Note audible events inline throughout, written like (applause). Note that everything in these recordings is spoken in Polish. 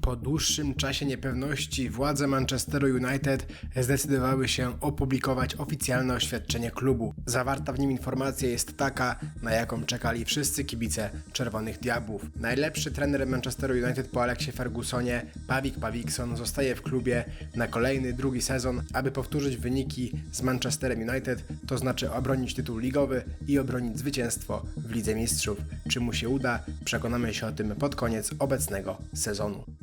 Po dłuższym czasie niepewności władze Manchesteru United zdecydowały się opublikować oficjalne oświadczenie klubu. Zawarta w nim informacja jest taka, na jaką czekali wszyscy kibice Czerwonych Diabłów. Najlepszy trener Manchesteru United po Aleksie Fergusonie, Pawik Pawikson, zostaje w klubie na kolejny, drugi sezon, aby powtórzyć wyniki z Manchesterem United, to znaczy obronić tytuł ligowy i obronić zwycięstwo w Lidze Mistrzów. Czy mu się uda? Przekonamy się o tym pod koniec obecnego sezonu.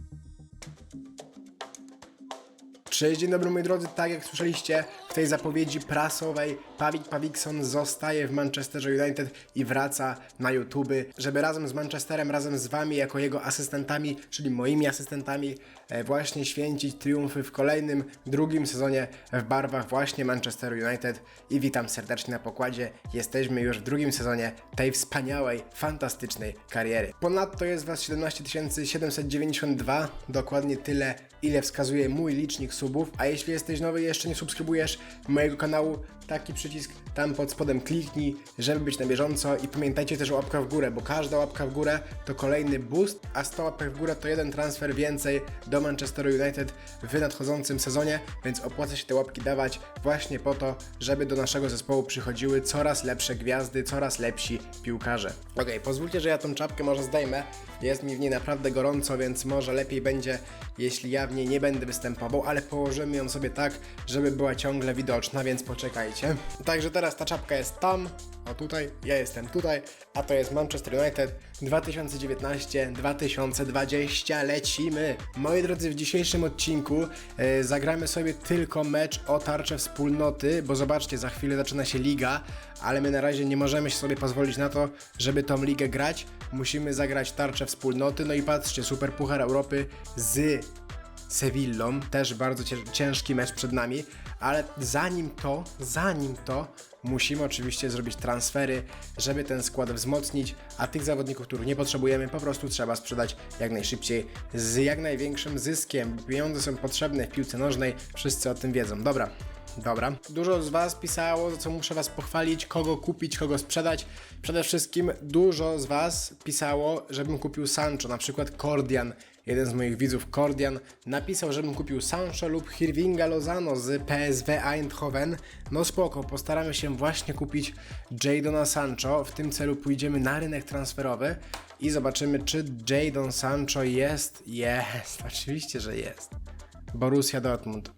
Cześć, dzień dobry moi drodzy, tak jak słyszeliście tej zapowiedzi prasowej, Pawik Pawikson zostaje w Manchesterze United i wraca na YouTube, żeby razem z Manchesterem, razem z wami jako jego asystentami, czyli moimi asystentami, e, właśnie święcić triumfy w kolejnym, drugim sezonie w barwach właśnie Manchesteru United i witam serdecznie na pokładzie. Jesteśmy już w drugim sezonie tej wspaniałej, fantastycznej kariery. Ponadto jest was 17 792, dokładnie tyle, ile wskazuje mój licznik subów, a jeśli jesteś nowy i jeszcze nie subskrybujesz mojego kanału, taki przycisk tam pod spodem kliknij, żeby być na bieżąco i pamiętajcie też o łapkach w górę, bo każda łapka w górę to kolejny boost, a 100 łapek w górę to jeden transfer więcej do Manchesteru United w nadchodzącym sezonie, więc opłaca się te łapki dawać właśnie po to, żeby do naszego zespołu przychodziły coraz lepsze gwiazdy, coraz lepsi piłkarze. Okej, pozwólcie, że ja tą czapkę może zdejmę, jest mi w niej naprawdę gorąco, więc może lepiej będzie, jeśli ja w niej nie będę występował, ale położymy ją sobie tak, żeby była ciągle widoczna, więc poczekajcie. Także teraz ta czapka jest tam, o tutaj, ja jestem tutaj, a to jest Manchester United 2019-2020, lecimy! Moi drodzy, w dzisiejszym odcinku e, zagramy sobie tylko mecz o tarczę wspólnoty, bo zobaczcie, za chwilę zaczyna się liga, ale my na razie nie możemy sobie pozwolić na to, żeby tą ligę grać, musimy zagrać tarczę wspólnoty, no i patrzcie, Super Puchar Europy z Sewillą, też bardzo cię- ciężki mecz przed nami, ale zanim to, zanim to, musimy oczywiście zrobić transfery, żeby ten skład wzmocnić, a tych zawodników, których nie potrzebujemy, po prostu trzeba sprzedać jak najszybciej, z jak największym zyskiem. Pieniądze są potrzebne w piłce nożnej, wszyscy o tym wiedzą. Dobra, Dobra. Dużo z Was pisało, za co muszę Was pochwalić, kogo kupić, kogo sprzedać. Przede wszystkim dużo z Was pisało, żebym kupił Sancho, na przykład Kordian. Jeden z moich widzów, Kordian, napisał, żebym kupił Sancho lub Hirvinga Lozano z PSW Eindhoven. No spoko, postaramy się właśnie kupić Jadona Sancho. W tym celu pójdziemy na rynek transferowy i zobaczymy, czy Jadon Sancho jest. Jest, (laughs) oczywiście, że jest. Borussia Dortmund.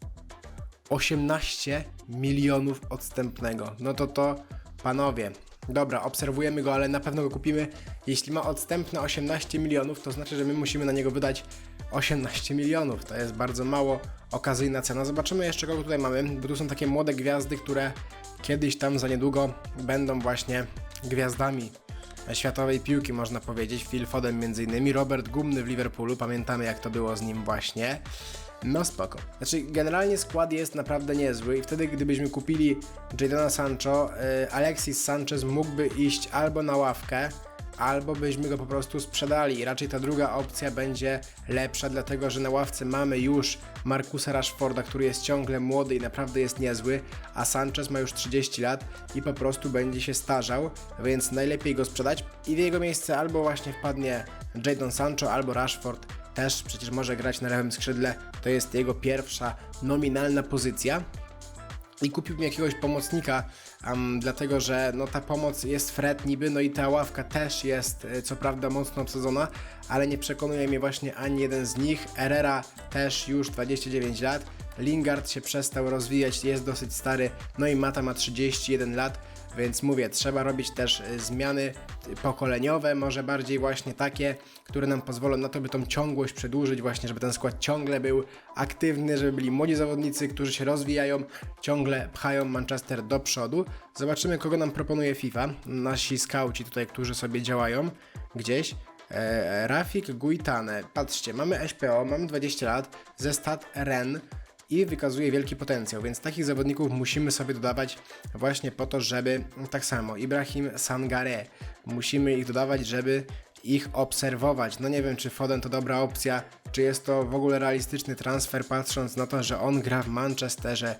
18 milionów odstępnego. No to to, panowie, dobra, obserwujemy go, ale na pewno go kupimy. Jeśli ma odstępne 18 milionów, to znaczy, że my musimy na niego wydać 18 milionów. To jest bardzo mało okazyjna cena. Zobaczymy jeszcze, kogo tutaj mamy, bo tu są takie młode gwiazdy, które kiedyś tam za niedługo będą właśnie gwiazdami światowej piłki, można powiedzieć. Phil Foden między innymi, Robert Gumny w Liverpoolu, pamiętamy jak to było z nim właśnie. No spoko. Znaczy, generalnie skład jest naprawdę niezły i wtedy, gdybyśmy kupili Jadona Sancho, y, Alexis Sanchez mógłby iść albo na ławkę, albo byśmy go po prostu sprzedali. I raczej ta druga opcja będzie lepsza, dlatego że na ławce mamy już Markusa Rashforda, który jest ciągle młody i naprawdę jest niezły, a Sanchez ma już 30 lat i po prostu będzie się starzał, więc najlepiej go sprzedać i w jego miejsce albo właśnie wpadnie Jadon Sancho, albo Rashford, też przecież może grać na lewym skrzydle, to jest jego pierwsza nominalna pozycja. I kupiłbym jakiegoś pomocnika, am, dlatego że no, ta pomoc jest Fred niby, no i ta ławka też jest e, co prawda mocno obsadzona, ale nie przekonuje mnie właśnie ani jeden z nich. Herrera też już 29 lat, Lingard się przestał rozwijać, jest dosyć stary, no i Mata ma 31 lat, więc mówię, trzeba robić też e, zmiany pokoleniowe, może bardziej właśnie takie, które nam pozwolą na to, by tą ciągłość przedłużyć, właśnie, żeby ten skład ciągle był aktywny, żeby byli młodzi zawodnicy, którzy się rozwijają, ciągle pchają Manchester do przodu. Zobaczymy, kogo nam proponuje FIFA. Nasi skauci tutaj, którzy sobie działają gdzieś. E, Rafik Guitane. Patrzcie, mamy SPO, mamy 20 lat, ze stat REN i wykazuje wielki potencjał, więc takich zawodników musimy sobie dodawać właśnie po to, żeby tak samo Ibrahim Sangare musimy ich dodawać, żeby ich obserwować. No nie wiem, czy Foden to dobra opcja, czy jest to w ogóle realistyczny transfer, patrząc na to, że on gra w Manchesterze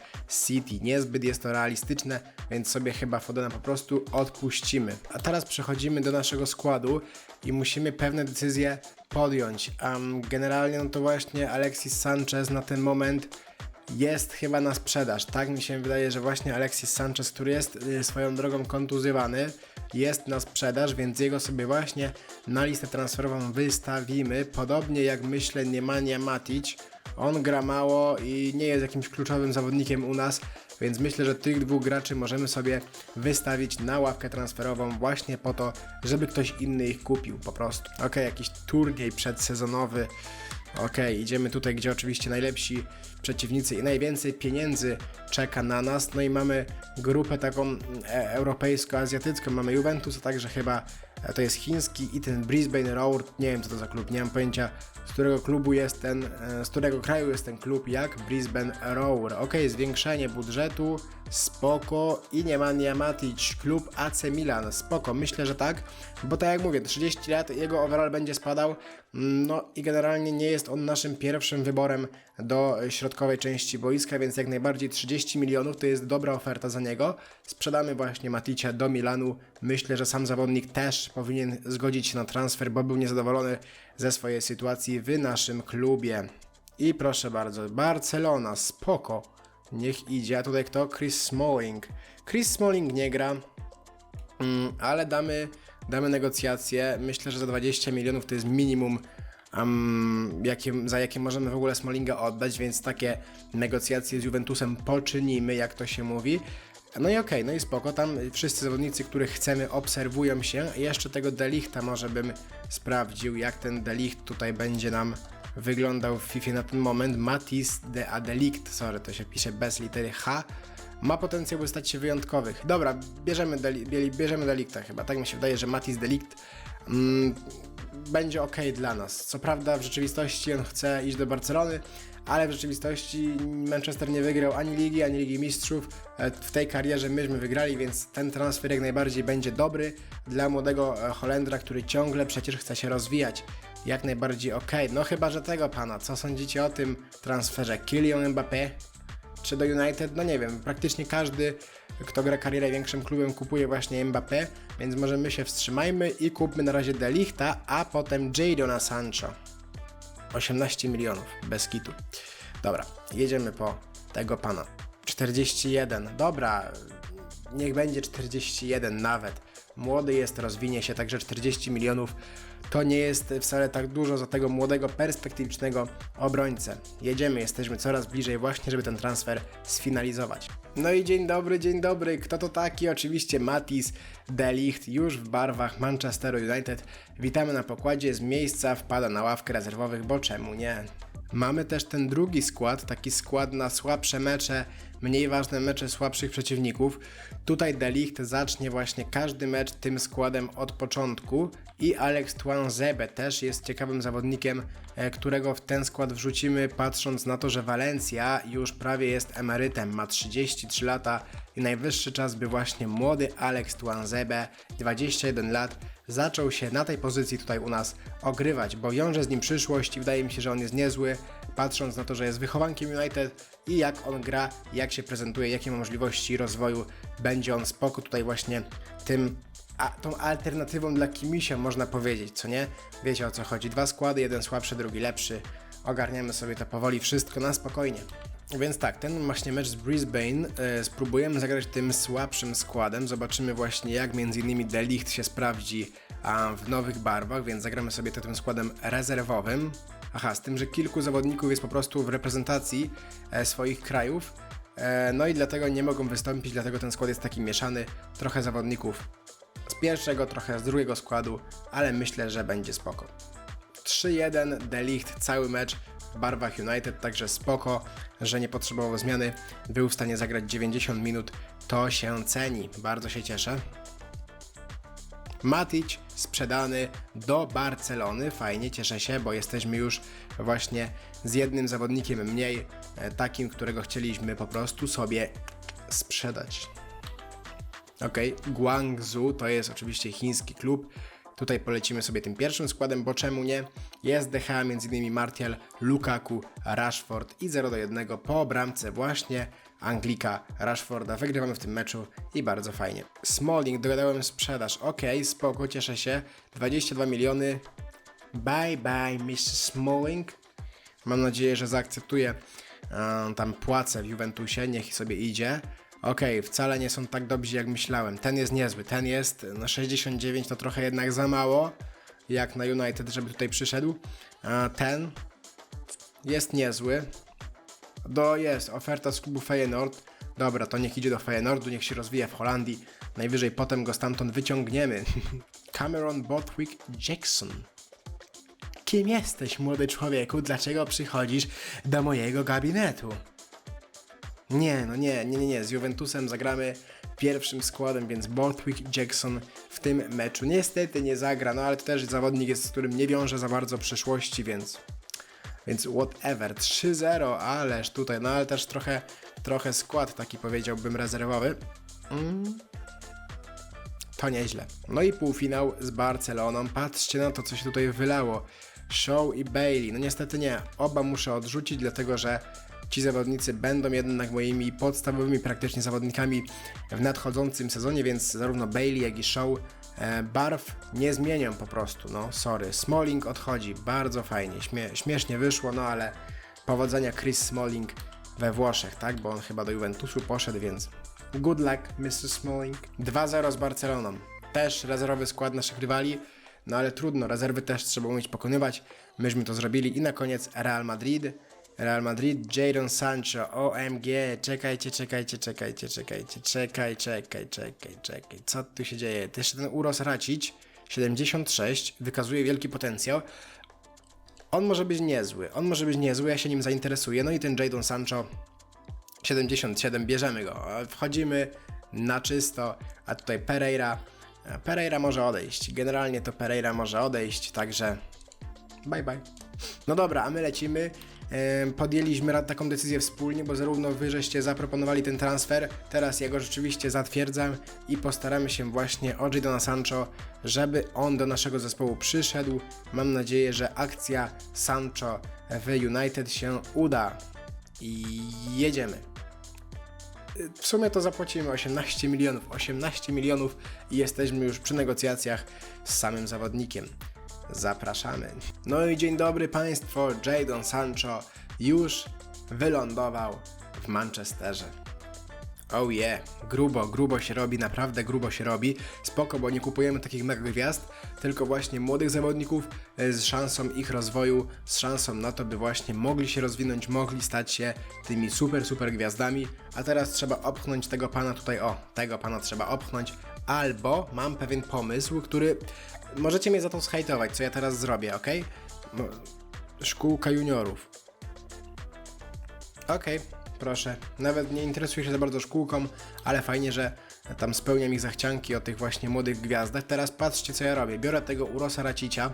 City. Niezbyt jest to realistyczne, więc sobie chyba Fodena po prostu odpuścimy. A teraz przechodzimy do naszego składu i musimy pewne decyzje podjąć. Um, generalnie no to właśnie Alexis Sanchez na ten moment jest chyba na sprzedaż. Tak mi się wydaje, że właśnie Alexis Sanchez, który jest y, swoją drogą kontuzywany, jest na sprzedaż, więc jego sobie właśnie na listę transferową wystawimy. Podobnie jak myślę Niemania Matic. On gra mało i nie jest jakimś kluczowym zawodnikiem u nas, więc myślę, że tych dwóch graczy możemy sobie wystawić na ławkę transferową właśnie po to, żeby ktoś inny ich kupił po prostu. Ok, jakiś turniej przedsezonowy. Ok, idziemy tutaj, gdzie oczywiście najlepsi przeciwnicy i najwięcej pieniędzy czeka na nas. No i mamy grupę taką e, europejsko-azjatycką. Mamy Juventus, a także chyba e, to jest chiński i ten Brisbane Roar. Nie wiem co to za klub, nie mam pojęcia z którego klubu jest ten, e, z którego kraju jest ten klub, jak Brisbane Roar. Ok, zwiększenie budżetu, spoko i nie ma Matic, klub AC Milan, spoko, myślę, że tak, bo tak jak mówię, 30 lat, jego overall będzie spadał, mm, no i generalnie nie jest on naszym pierwszym wyborem do środkowej części boiska, więc jak najbardziej 30 milionów to jest dobra oferta za niego. Sprzedamy właśnie Maticia do Milanu. Myślę, że sam zawodnik też powinien zgodzić się na transfer, bo był niezadowolony ze swojej sytuacji w naszym klubie. I proszę bardzo, Barcelona, spoko. Niech idzie. A tutaj kto? Chris Smalling. Chris Smalling nie gra, mm, ale damy, damy negocjacje. Myślę, że za 20 milionów to jest minimum, um, jakie, za jakie możemy w ogóle Smallinga oddać, więc takie negocjacje z Juventusem poczynimy, jak to się mówi. No i okej, okay, no i spoko, tam wszyscy zawodnicy, których chcemy, obserwują się. Jeszcze tego Delichta może bym sprawdził, jak ten Delicht tutaj będzie nam wyglądał w FIFA na ten moment. Matis de Adelict, sorry, to się pisze bez litery H, ma potencjał, by stać się wyjątkowych. Dobra, bierzemy, deli, bierzemy Delicta chyba, tak mi się wydaje, że Matis Delict mm, będzie ok dla nas. Co prawda w rzeczywistości on chce iść do Barcelony, ale w rzeczywistości Manchester nie wygrał ani ligi, ani ligi mistrzów. E, w tej karierze myśmy wygrali, więc ten transfer jak najbardziej będzie dobry dla młodego e, Holendra, który ciągle przecież chce się rozwijać. Jak najbardziej ok. No chyba, że tego pana. Co sądzicie o tym transferze? Kylian Mbappé czy do United? No nie wiem. Praktycznie każdy, kto gra karierę większym klubem, kupuje właśnie Mbappé, więc może my się wstrzymajmy i kupmy na razie Delichta, a potem Jadona Sancho. 18 milionów, bez kitu. Dobra, jedziemy po tego pana. 41, dobra, niech będzie 41 nawet. Młody jest, rozwinie się, także 40 milionów to nie jest wcale tak dużo za tego młodego, perspektywicznego obrońcę. Jedziemy, jesteśmy coraz bliżej właśnie, żeby ten transfer sfinalizować. No i dzień dobry, dzień dobry. Kto to taki? Oczywiście Matis Delicht, już w barwach Manchesteru United. Witamy na pokładzie, z miejsca wpada na ławkę rezerwowych, bo czemu nie? Mamy też ten drugi skład, taki skład na słabsze mecze, mniej ważne mecze słabszych przeciwników. Tutaj Delicht zacznie właśnie każdy mecz tym składem od początku i Alex Tuanzebe też jest ciekawym zawodnikiem, e, którego w ten skład wrzucimy, patrząc na to, że Valencia już prawie jest emerytem, ma 33 lata i najwyższy czas, by właśnie młody Alex Tuanzebe, 21 lat, zaczął się na tej pozycji tutaj u nas ogrywać, bo wiąże z nim przyszłość i wydaje mi się, że on jest niezły, patrząc na to, że jest wychowankiem United i jak on gra, jak się prezentuje, jakie ma możliwości rozwoju, będzie on spoko tutaj właśnie tym a tą alternatywą dla Kimisia można powiedzieć, co nie? Wiecie o co chodzi. Dwa składy, jeden słabszy, drugi lepszy. Ogarniamy sobie to powoli, wszystko na spokojnie. Więc tak, ten właśnie mecz z Brisbane e, spróbujemy zagrać tym słabszym składem. Zobaczymy właśnie jak między innymi Delicht się sprawdzi a, w nowych barwach, więc zagramy sobie to tym składem rezerwowym. Aha, z tym, że kilku zawodników jest po prostu w reprezentacji e, swoich krajów. E, no i dlatego nie mogą wystąpić, dlatego ten skład jest taki mieszany. Trochę zawodników z pierwszego, trochę z drugiego składu, ale myślę, że będzie spoko. 3-1 Delicht cały mecz w barwach United, także spoko, że nie potrzebował zmiany. Był w stanie zagrać 90 minut, to się ceni. Bardzo się cieszę. Matic sprzedany do Barcelony. Fajnie, cieszę się, bo jesteśmy już właśnie z jednym zawodnikiem mniej, e, takim, którego chcieliśmy po prostu sobie sprzedać. Ok, Guangzhou to jest oczywiście chiński klub. Tutaj polecimy sobie tym pierwszym składem, bo czemu nie? Jest DH m.in. Martial, Lukaku, Rashford i 0 do 1 po bramce właśnie Anglika Rashforda. Wygrywamy w tym meczu i bardzo fajnie. Smalling, dogadałem sprzedaż. Ok, spoko, cieszę się. 22 miliony. Bye bye, Mr. Smalling. Mam nadzieję, że zaakceptuje e, tam płacę w Juventusie, niech sobie idzie. Okej, wcale nie są tak dobrzy jak myślałem. Ten jest niezły, ten jest na 69 to trochę jednak za mało, jak na United, żeby tutaj przyszedł. A ten jest niezły. Do jest oferta z klubu Feyenoord. Dobra, to niech idzie do Feyenoordu, niech się rozwija w Holandii. Najwyżej potem go stamtąd wyciągniemy. (laughs) Cameron Bothwick Jackson. Kim jesteś, młody człowieku? Dlaczego przychodzisz do mojego gabinetu? Nie, no nie, nie, nie, nie. Z Juventusem zagramy pierwszym składem, więc Borthwick Jackson w tym meczu niestety nie zagra, no ale to też zawodnik jest, z którym nie wiąże za bardzo przyszłości, więc więc whatever. 3-0, ależ tutaj, no ale też trochę, trochę skład taki powiedziałbym rezerwowy. Mm. To nieźle. No i półfinał z Barceloną. Patrzcie na to, co się tutaj wylało. Show i Bailey. No niestety nie. Oba muszę odrzucić, dlatego że ci zawodnicy będą jednak moimi podstawowymi praktycznie zawodnikami w nadchodzącym sezonie, więc zarówno Bailey, jak i Show e, barw nie zmienią po prostu. No, sorry. Smalling odchodzi. Bardzo fajnie. Śmie śmiesznie wyszło, no ale powodzenia Chris Smalling we Włoszech, tak? Bo on chyba do Juventusu poszedł, więc good luck, Mr. Smalling. 2-0 z Barceloną. Też rezerwowy skład naszych rywali, no ale trudno, rezerwy też trzeba umieć pokonywać. Myśmy to zrobili i na koniec Real Madrid. Real Madrid, Jadon Sancho, OMG, czekajcie, czekajcie, czekajcie, czekajcie, czekaj, czekaj, czekaj, czekaj, co tu się dzieje? Też ten Uros Racic, 76, wykazuje wielki potencjał, on może być niezły, on może być niezły, ja się nim zainteresuję, no i ten Jadon Sancho 77, bierzemy go, wchodzimy na czysto, a tutaj Pereira, Pereira może odejść, generalnie to Pereira może odejść, także bye bye. No dobra, a my lecimy. Podjęliśmy taką decyzję wspólnie, bo zarówno wy żeście zaproponowali ten transfer, teraz ja go rzeczywiście zatwierdzam i postaramy się właśnie o Jadona Sancho, żeby on do naszego zespołu przyszedł. Mam nadzieję, że akcja Sancho w United się uda i jedziemy. W sumie to zapłacimy 18 milionów. 18 milionów i jesteśmy już przy negocjacjach z samym zawodnikiem. Zapraszamy. No i dzień dobry Państwo. Jadon Sancho już wylądował w Manchesterze. Oh yeah, grubo, grubo się robi, naprawdę grubo się robi. Spoko, bo nie kupujemy takich mega gwiazd, tylko właśnie młodych zawodników z szansą ich rozwoju, z szansą na to, by właśnie mogli się rozwinąć, mogli stać się tymi super, super gwiazdami. A teraz trzeba opchnąć tego pana tutaj, o, tego pana trzeba opchnąć. Albo mam pewien pomysł, który możecie mnie za to zhejtować, co ja teraz zrobię, ok? Szkółka juniorów. Okej, proszę. Nawet nie interesuję się za bardzo szkółką, ale fajnie, że tam spełniam ich zachcianki o tych właśnie młodych gwiazdach. Teraz patrzcie, co ja robię. Biorę tego Urosa Racicia,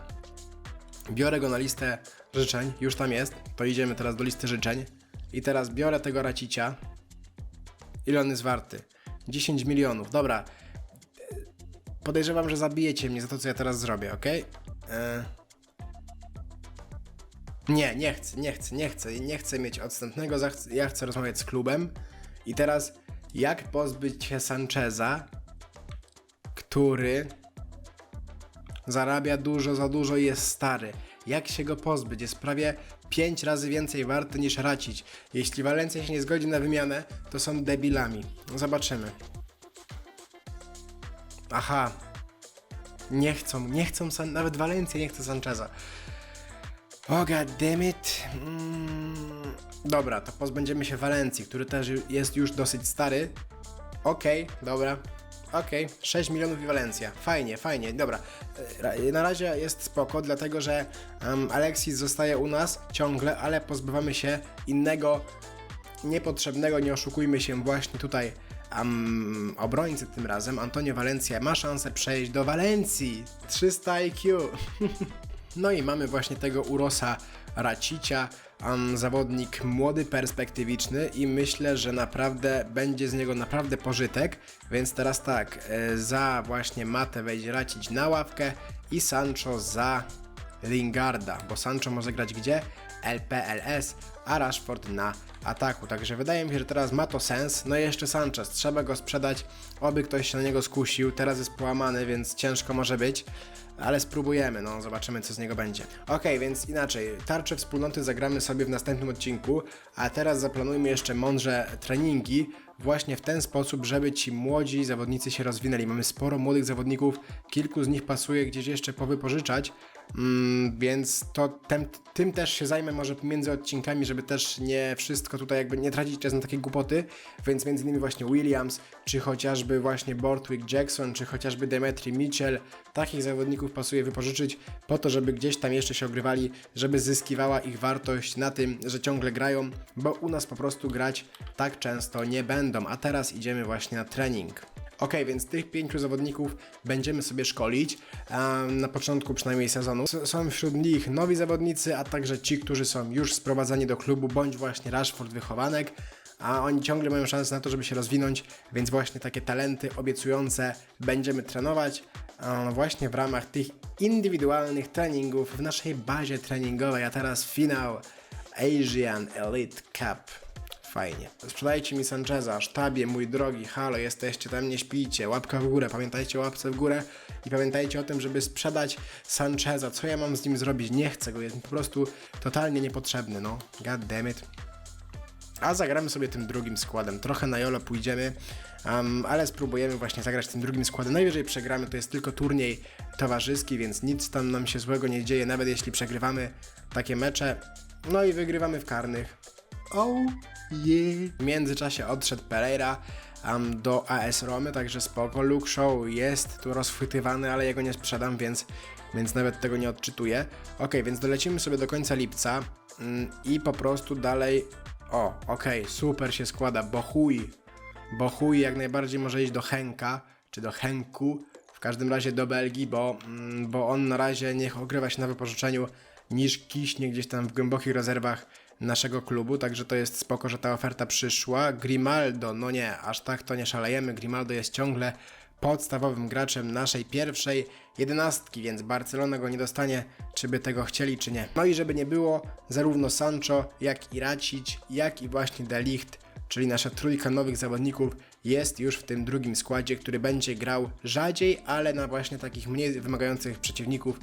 biorę go na listę życzeń, już tam jest, to idziemy teraz do listy życzeń. I teraz biorę tego Racicia. Ile on jest warty? 10 milionów, dobra. Podejrzewam, że zabijecie mnie za to, co ja teraz zrobię, ok? Nie, nie chcę, nie chcę, nie chcę, nie chcę mieć odstępnego, ja chcę rozmawiać z klubem. I teraz, jak pozbyć się Sancheza, który zarabia dużo, za dużo i jest stary? Jak się go pozbyć? Jest prawie 5 razy więcej warty niż Racić. Jeśli Walencja się nie zgodzi na wymianę, to są debilami. Zobaczymy. Aha. Nie chcą, nie chcą, San- nawet Walencja nie chce Sancheza. O god damn it. Mm, dobra, to pozbędziemy się Walencji, który też jest już dosyć stary. Okej, dobra. Okej, 6 milionów i Walencja. Fajnie, fajnie, dobra. E, Na razie jest spoko, dlatego że um, Alexis zostaje u nas ciągle, ale pozbywamy się innego niepotrzebnego, nie oszukujmy się, właśnie tutaj um, obrońcy tym razem. Antonio Valencia ma szansę przejść do Walencji. 300 IQ. (laughs) No i mamy właśnie tego Urosa Racicia, um, zawodnik młody, perspektywiczny i myślę, że naprawdę będzie z niego naprawdę pożytek, więc teraz tak, e, za właśnie Matę wejdzie Racić na ławkę i Sancho za Lingarda, bo Sancho może grać gdzie? LPLS, a Rashford na ataku. Także wydaje mi się, że teraz ma to sens. No i jeszcze Sanchez, trzeba go sprzedać, oby ktoś się na niego skusił. Teraz jest połamany, więc ciężko może być. Ale spróbujemy, no zobaczymy co z niego będzie. Ok, więc inaczej, tarcze wspólnoty zagramy sobie w następnym odcinku, a teraz zaplanujmy jeszcze mądrze treningi, właśnie w ten sposób, żeby ci młodzi zawodnicy się rozwinęli. Mamy sporo młodych zawodników, kilku z nich pasuje gdzieś jeszcze powypożyczać, mm, więc to tym też się zajmę może między odcinkami, żeby też nie wszystko tutaj jakby nie tracić czas na takie głupoty, więc między innymi właśnie Williams, czy chociażby właśnie Bortwick Jackson, czy chociażby Demetri Mitchell, takich zawodników pasuje wypożyczyć po to, żeby gdzieś tam jeszcze się ogrywali, żeby zyskiwała ich wartość na tym, że ciągle grają, bo u nas po prostu grać tak często nie będą. A teraz idziemy właśnie na trening. Ok, więc tych pięciu zawodników będziemy sobie szkolić em, na początku przynajmniej sezonu. S- Są wśród nich nowi zawodnicy, a także ci, którzy są już sprowadzani do klubu, bądź właśnie Rashford wychowanek, a oni ciągle mają szansę na to, żeby się rozwinąć, więc właśnie takie talenty obiecujące będziemy trenować e, właśnie w ramach tych indywidualnych treningów w naszej bazie treningowej, a teraz finał Asian Elite Cup. Fajnie. Sprzedajcie mi Sancheza, sztabie, mój drogi, halo, jesteście tam, nie śpijcie, łapka w górę, pamiętajcie o łapce w górę i pamiętajcie o tym, żeby sprzedać Sancheza. Co ja mam z nim zrobić? Nie chcę go, jest mi po prostu totalnie niepotrzebny, no. God damn it. A zagramy sobie tym drugim składem. Trochę na Jolo pójdziemy, um, ale spróbujemy właśnie zagrać tym drugim składem. Najwyżej przegramy, to jest tylko turniej towarzyski, więc nic tam nam się złego nie dzieje, nawet jeśli przegrywamy takie mecze. No i wygrywamy w karnych. Oh yeah. W międzyczasie odszedł Pereira um, do AS Romy, także spoko. Luke Show jest tu rozchwytywany, ale jego nie sprzedam, więc, więc nawet tego nie odczytuję. Ok, więc dolecimy sobie do końca lipca mm, i po prostu dalej... O, okej, super się składa, bo chuj. Bo chuj jak najbardziej może iść do Henka, czy do Henku, w każdym razie do Belgii, bo, mm, bo on na razie niech ogrywa się na wypożyczeniu niż kiśnie gdzieś tam w głębokich rezerwach naszego klubu, także to jest spoko, że ta oferta przyszła. Grimaldo, no nie, aż tak to nie szalejemy, Grimaldo jest ciągle podstawowym graczem naszej pierwszej jedenastki, więc Barcelona go nie dostanie, czy by tego chcieli, czy nie. No i żeby nie było, zarówno Sancho, jak i Racic, jak i właśnie De Ligt, czyli nasza trójka nowych zawodników jest już w tym drugim składzie, który będzie grał rzadziej, ale na właśnie takich mniej wymagających przeciwników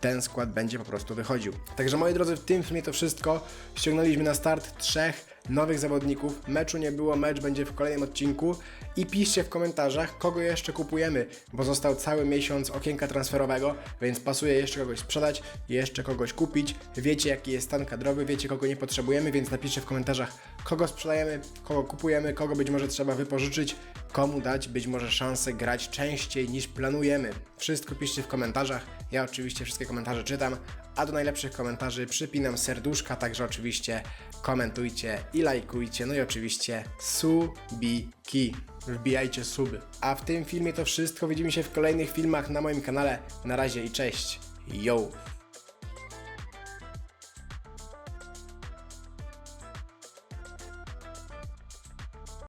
ten skład będzie po prostu wychodził. Także moi drodzy, w tym filmie to wszystko. Ściągnęliśmy na start trzech nowych zawodników. Meczu nie było, mecz będzie w kolejnym odcinku. I piszcie w komentarzach, kogo jeszcze kupujemy, bo został cały miesiąc okienka transferowego, więc pasuje jeszcze kogoś sprzedać, jeszcze kogoś kupić. Wiecie, jaki jest stan kadrowy, wiecie, kogo nie potrzebujemy, więc napiszcie w komentarzach, kogo sprzedajemy, kogo kupujemy, kogo być może trzeba wypożyczyć, komu dać być może szansę grać częściej niż planujemy. Wszystko piszcie w komentarzach. Ja oczywiście wszystkie komentarze czytam, a do najlepszych komentarzy przypinam serduszka, także oczywiście komentujcie i lajkujcie, no i oczywiście subiki. Wbijajcie suby. A w tym filmie to wszystko. Widzimy się w kolejnych filmach na moim kanale. Na razie i cześć. Yo!